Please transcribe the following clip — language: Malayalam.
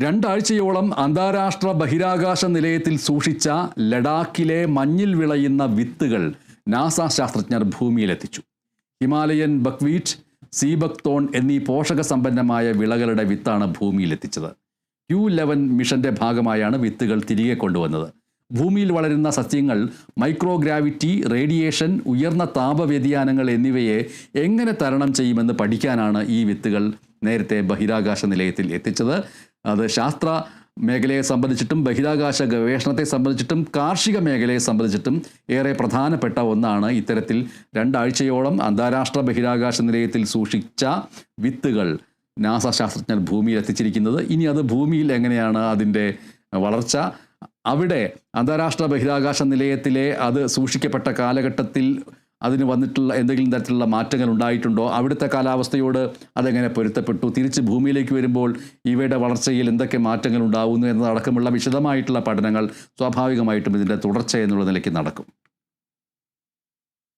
രണ്ടാഴ്ചയോളം അന്താരാഷ്ട്ര ബഹിരാകാശ നിലയത്തിൽ സൂക്ഷിച്ച ലഡാക്കിലെ മഞ്ഞിൽ വിളയുന്ന വിത്തുകൾ നാസ ശാസ്ത്രജ്ഞർ ഭൂമിയിലെത്തിച്ചു. ഹിമാലയൻ ബക്വീറ്റ് സീബക്തോൺ എന്നീ പോഷക സമ്പന്നമായ വിളകളുടെ വിത്താണ് ഭൂമിയിലെത്തിച്ചത്. യു ലെവൻ മിഷന്റെ ഭാഗമായാണ് വിത്തുകൾ തിരികെ കൊണ്ടുവന്നത്. ഭൂമിയിൽ വളരുന്ന സസ്യങ്ങൾ മൈക്രോഗ്രാവിറ്റി റേഡിയേഷൻ ഉയർന്ന താപവ്യതിയാനങ്ങൾ എന്നിവയെ എങ്ങനെ തരണം ചെയ്യുമെന്ന് പഠിക്കാനാണ് ഈ വിത്തുകൾ നേരത്തെ ബഹിരാകാശ നിലയത്തിൽ എത്തിച്ചത്. അത് ശാസ്ത്ര മേഖലയെ സംബന്ധിച്ചിട്ടും ബഹിരാകാശ ഗവേഷണത്തെ സംബന്ധിച്ചിട്ടും കാർഷിക മേഖലയെ സംബന്ധിച്ചിട്ടും ഏറെ പ്രധാനപ്പെട്ട ഒന്നാണ് ഇത്തരത്തിൽ രണ്ടാഴ്ചയോളം അന്താരാഷ്ട്ര ബഹിരാകാശ നിലയത്തിൽ സൂക്ഷിച്ച വിത്തുകൾ നാസ ശാസ്ത്രജ്ഞർ ഭൂമിയിൽ എത്തിച്ചിരിക്കുന്നത്. ഇനി അത് ഭൂമിയിൽ എങ്ങനെയാണ് അതിന്റെ വളർച്ച? അവിടെ അന്താരാഷ്ട്ര ബഹിരാകാശ നിലയത്തിലെ അത് സൂക്ഷിക്കപ്പെട്ട കാലഘട്ടത്തിൽ അതിന് വന്നിട്ടുള്ള എന്തെങ്കിലും തരത്തിലുള്ള മാറ്റങ്ങൾ ഉണ്ടായിട്ടുണ്ടോ? അവിടുത്തെ കാലാവസ്ഥയോട് അതെങ്ങനെ പൊരുത്തപ്പെട്ടു? തിരിച്ച് ഭൂമിയിലേക്ക് വരുമ്പോൾ ഇവയുടെ വളർച്ചയിൽ എന്തൊക്കെ മാറ്റങ്ങൾ ഉണ്ടാകുന്നു എന്നതടക്കമുള്ള വിശദമായിട്ടുള്ള പഠനങ്ങൾ സ്വാഭാവികമായിട്ടും ഇതിന്റെ തുടർച്ച എന്നുള്ള നിലയ്ക്ക് നടക്കും.